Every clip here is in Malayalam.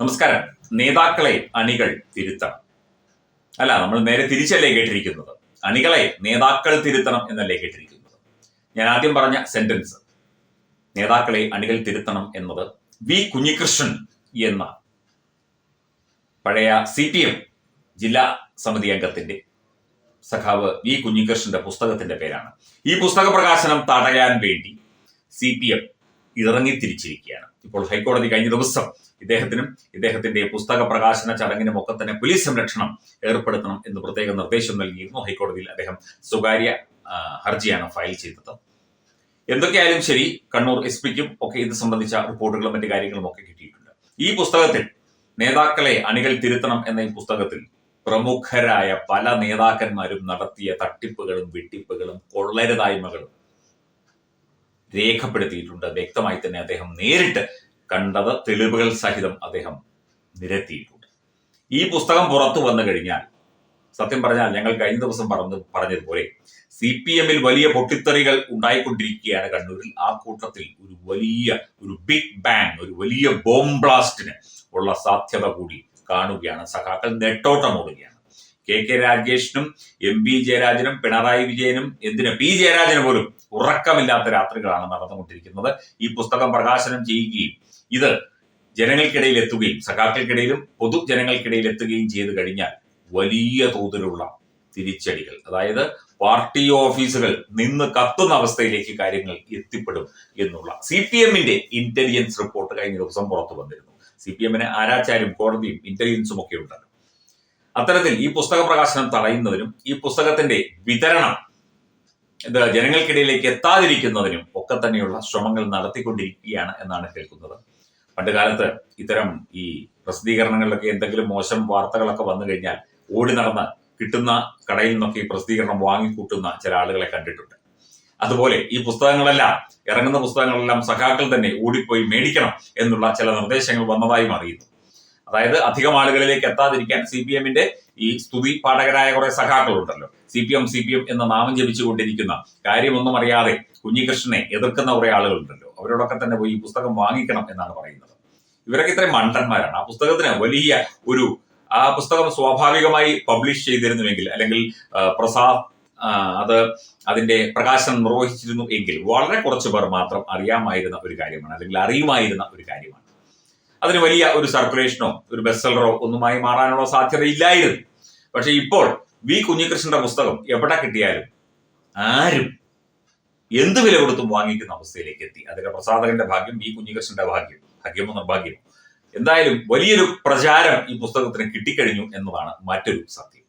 നമസ്കാരം. നേതാക്കളെ അണികൾ തിരുത്തണം. അല്ല നമ്മൾ നേരെ തിരിച്ചല്ലേ കേട്ടിരിക്കുന്നത്? അണികളെ നേതാക്കൾ തിരുത്തണം എന്നല്ലേ കേട്ടിരിക്കുന്നത്? ഞാൻ ആദ്യം പറഞ്ഞ സെന്റൻസ് നേതാക്കളെ അണികൾ തിരുത്തണം എന്നത് വി കുഞ്ഞികൃഷ്ണൻ എന്ന പഴയ സി പി എം ജില്ലാ സമിതി അംഗത്തിന്റെ സഖാവ് വി കുഞ്ഞികൃഷ്ണന്റെ പുസ്തകത്തിന്റെ പേരാണ്. ഈ പുസ്തക പ്രകാശനം തടയാൻ വേണ്ടി സി പി എം ഇറങ്ങിത്തിരിച്ചിരിക്കുകയാണ്. ഇപ്പോൾ ഹൈക്കോടതി കഴിഞ്ഞ ദിവസം ഇദ്ദേഹത്തിനും ഇദ്ദേഹത്തിന്റെ പുസ്തക പ്രകാശന ചടങ്ങിനും ഒക്കെ തന്നെ പോലീസ് സംരക്ഷണം ഏർപ്പെടുത്തണം എന്ന് പ്രത്യേക നിർദ്ദേശം നൽകിയിരുന്നു. ഹൈക്കോടതിയിൽ അദ്ദേഹം സ്വകാര്യ ഹർജിയാണ് ഫയൽ ചെയ്തത്. എന്തൊക്കെയായാലും ശരി കണ്ണൂർ എസ് പിക്കും ഒക്കെ ഇത് സംബന്ധിച്ച റിപ്പോർട്ടുകളും മറ്റു കാര്യങ്ങളും ഒക്കെ കിട്ടിയിട്ടുണ്ട്. ഈ പുസ്തകത്തിൽ നേതാക്കളെ അണികൾ തിരുത്തണം എന്ന ഈ പുസ്തകത്തിൽ പ്രമുഖരായ പല നേതാക്കന്മാരും നടത്തിയ തട്ടിപ്പുകളും വെട്ടിപ്പുകളും കൊള്ളരുതായ്മകളും രേഖപ്പെടുത്തിയിട്ടുണ്ട്. വ്യക്തമായി തന്നെ അദ്ദേഹം നേരിട്ട് കണ്ടത് തെളിവുകൾ സഹിതം അദ്ദേഹം നിരത്തിയിട്ടുണ്ട്. ഈ പുസ്തകം പുറത്തു വന്നു കഴിഞ്ഞാൽ സത്യം പറഞ്ഞാൽ ഞങ്ങൾ കഴിഞ്ഞ ദിവസം പറഞ്ഞു പറഞ്ഞതുപോലെ സി പി എമ്മിൽ വലിയ പൊട്ടിത്തെറികൾ ഉണ്ടായിക്കൊണ്ടിരിക്കുകയാണ് കണ്ണൂരിൽ. ആ കൂട്ടത്തിൽ ഒരു വലിയ ഒരു ബിഗ് ബാങ് ഒരു വലിയ ബോംബ് ബ്ലാസ്റ്റിന് ഉള്ള സാധ്യത കൂടി കാണുകയാണ്. സഖാക്കൾ നെട്ടോട്ടമോടുകയാണ് കെ കെ രാജേഷിനും എം പി ജയരാജനും പിണറായി വിജയനും എന്തിന് പി ജയരാജന് പോലും ഉറക്കമില്ലാത്ത രാത്രികളാണ് നടന്നുകൊണ്ടിരിക്കുന്നത്. ഈ പുസ്തകം പ്രകാശനം ചെയ്യുകയും ഇത് ജനങ്ങൾക്കിടയിൽ എത്തുകയും സഖാക്കൾക്കിടയിലും പൊതുജനങ്ങൾക്കിടയിൽ എത്തുകയും ചെയ്തു കഴിഞ്ഞാൽ വലിയ തോതിലുള്ള തിരിച്ചടികൾ അതായത് പാർട്ടി ഓഫീസുകൾ നിന്ന് കത്തുന്ന അവസ്ഥയിലേക്ക് കാര്യങ്ങൾ എത്തിപ്പെടും എന്നുള്ള സി പി എമ്മിന്റെ ഇന്റലിജൻസ് റിപ്പോർട്ട് കഴിഞ്ഞ ദിവസം പുറത്തു വന്നിരുന്നു. സി പി എമ്മിന് ആരാച്ചാരും കോടതിയും ഇന്റലിജൻസും ഒക്കെ ഉണ്ടല്ലോ. അത്തരത്തിൽ ഈ പുസ്തക പ്രകാശനം തടയുന്നതിനും ഈ പുസ്തകത്തിന്റെ വിതരണം ജനങ്ങൾക്കിടയിലേക്ക് എത്താതിരിക്കുന്നതിനും ഒക്കെ തന്നെയുള്ള ശ്രമങ്ങൾ നടത്തിക്കൊണ്ടിരിക്കുകയാണ് എന്നാണ് കേൾക്കുന്നത്. പണ്ട് കാലത്ത് ഇത്തരം ഈ പ്രസിദ്ധീകരണങ്ങളിലൊക്കെ എന്തെങ്കിലും മോശം വാർത്തകളൊക്കെ വന്നു കഴിഞ്ഞാൽ ഓടി നടന്ന് കിട്ടുന്ന കടയിൽ നിന്നൊക്കെ ഈ പ്രസിദ്ധീകരണം വാങ്ങിക്കൂട്ടുന്ന ചില ആളുകളെ കണ്ടിട്ടുണ്ട്. അതുപോലെ ഈ പുസ്തകങ്ങളെല്ലാം ഇറങ്ങുന്ന പുസ്തകങ്ങളെല്ലാം സഖാക്കൾ തന്നെ ഓടിപ്പോയി മേടിക്കണം എന്നുള്ള ചില നിർദ്ദേശങ്ങൾ വന്നതായും അറിയുന്നു. അതായത് അധികം ആളുകളിലേക്ക് എത്താതിരിക്കാൻ സി പി എമ്മിന്റെ ഈ സ്തുതി പാഠകരായ കുറെ സഖാക്കളുണ്ടല്ലോ. C P M C P M എന്ന നാമം ജപിച്ചുകൊണ്ടിരിക്കുന്ന കാര്യമൊന്നും അറിയാതെ കുഞ്ഞികൃഷ്ണനെ എതിർക്കുന്ന കുറെ ആളുകളുണ്ടല്ലോ. അവരോടൊക്കെ തന്നെ പോയി ഈ പുസ്തകം വാങ്ങിക്കണം എന്നാണ് പറയുന്നത്. ഇവരൊക്കെ ഇത്രയും മണ്ടന്മാരാണ്. ആ പുസ്തകത്തിന് വലിയ ഒരു ആ പുസ്തകം സ്വാഭാവികമായി പബ്ലിഷ് ചെയ്തിരുന്നുവെങ്കിൽ അല്ലെങ്കിൽ പ്രസാദ് അത് അതിന്റെ പ്രകാശനം നിർവഹിച്ചിരുന്നു എങ്കിൽ വളരെ കുറച്ച് പേർ മാത്രം അറിയാമായിരുന്ന ഒരു കാര്യമാണ്. അല്ലെങ്കിൽ അറിയുമായിരുന്ന ഒരു കാര്യമാണ്. അതിന് വലിയ ഒരു സർക്കുലേഷനോ ഒരു ബെസ്റ്റലറോ ഒന്നുമായി മാറാനുള്ള സാധ്യതയില്ലായിരുന്നു. പക്ഷെ ഇപ്പോൾ വി കുഞ്ഞികൃഷ്ണന്റെ പുസ്തകം എവിടെ കിട്ടിയാലും ആരും എന്ത് വില കൊടുത്തും വാങ്ങിക്കുന്ന അവസ്ഥയിലേക്ക് എത്തി. അതിന്റെ പ്രസാദകന്റെ ഭാഗ്യം ബി കുഞ്ഞികൃഷ്ണന്റെ ഭാഗ്യം ഭാഗ്യമോ നിർഭാഗ്യമോ. എന്തായാലും വലിയൊരു പ്രചാരം ഈ പുസ്തകത്തിന് കിട്ടിക്കഴിഞ്ഞു എന്നതാണ് മറ്റൊരു സത്യം.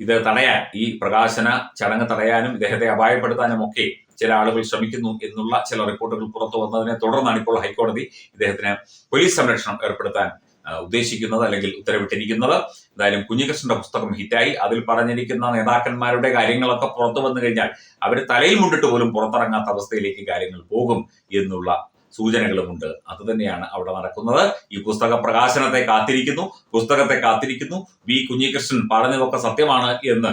ഇത് തടയാൻ ഈ പ്രകാശന ചടങ്ങ് തടയാനും ഇദ്ദേഹത്തെ അപായപ്പെടുത്താനും ഒക്കെ ചില ആളുകൾ ശ്രമിക്കുന്നു എന്നുള്ള ചില റിപ്പോർട്ടുകൾ പുറത്തു വന്നതിനെ തുടർന്നാണ് ഇപ്പോൾ ഹൈക്കോടതി ഇദ്ദേഹത്തിന് പോലീസ് സംരക്ഷണം ഏർപ്പെടുത്താൻ ഉദ്ദേശിക്കുന്നത് അല്ലെങ്കിൽ ഉത്തരവിട്ടിരിക്കുന്നത്. എന്തായാലും കുഞ്ഞികൃഷ്ണന്റെ പുസ്തകം ഹിറ്റായി. അതിൽ പറഞ്ഞിരിക്കുന്ന നേതാക്കന്മാരുടെ കാര്യങ്ങളൊക്കെ പുറത്തു വന്നു കഴിഞ്ഞാൽ അവർ തലയിൽ മുണ്ടിട്ട് പോലും പുറത്തിറങ്ങാത്ത അവസ്ഥയിലേക്ക് കാര്യങ്ങൾ പോകും എന്നുള്ള സൂചനകളുമുണ്ട്. അത് തന്നെയാണ് അവിടെ നടക്കുന്നത്. ഈ പുസ്തക പ്രകാശനത്തെ കാത്തിരിക്കുന്നു. പുസ്തകത്തെ കാത്തിരിക്കുന്നു. വി കുഞ്ഞികൃഷ്ണൻ പറഞ്ഞതൊക്കെ സത്യമാണ് എന്ന്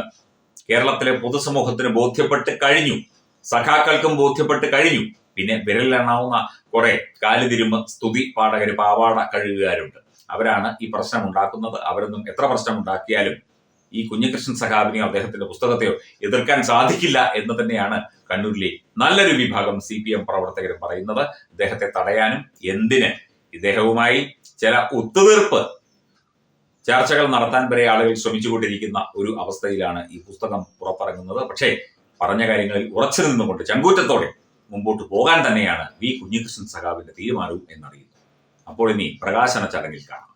കേരളത്തിലെ പൊതുസമൂഹത്തിന് ബോധ്യപ്പെട്ട് കഴിഞ്ഞു. സഖാക്കൾക്കും ബോധ്യപ്പെട്ട് കഴിഞ്ഞു. പിന്നെ വിരലിലെണ്ണാവുന്ന കുറെ കാലുതിരുമ്പ് സ്തുതി പാഠകര് പാവാട കഴുകുകാരുണ്ട്. അവരാണ് ഈ പ്രശ്നം ഉണ്ടാക്കുന്നത് അവരൊന്നും എത്ര പ്രശ്നം ഉണ്ടാക്കിയാലും ഈ കുഞ്ഞികൃഷ്ണൻ സഖാബിനെയോ അദ്ദേഹത്തിന്റെ പുസ്തകത്തെയോ എതിർക്കാൻ സാധിക്കില്ല എന്ന് തന്നെയാണ് കണ്ണൂരിലെ നല്ലൊരു വിഭാഗം സി പി എം പ്രവർത്തകരും പറയുന്നത്. ഇദ്ദേഹത്തെ തടയാനും എന്തിന് ഇദ്ദേഹവുമായി ചില ഒത്തുതീർപ്പ് ചർച്ചകൾ നടത്താൻ വരെ ആളുകൾ ശ്രമിച്ചുകൊണ്ടിരിക്കുന്ന ഒരു അവസ്ഥയിലാണ് ഈ പുസ്തകം പുറത്തിറങ്ങുന്നത്. പക്ഷേ പറഞ്ഞ കാര്യങ്ങളിൽ ഉറച്ചു നിന്നുകൊണ്ട് ചങ്കൂറ്റത്തോടെ മുമ്പോട്ട് പോകാൻ തന്നെയാണ് വി കുഞ്ഞികൃഷ്ണൻ സഖാവിന്റെ തീരുമാനവും എന്നറിയുന്നു അപ്പോൾ ഇനി പ്രകാശന ചടങ്ങിൽ കാണാം.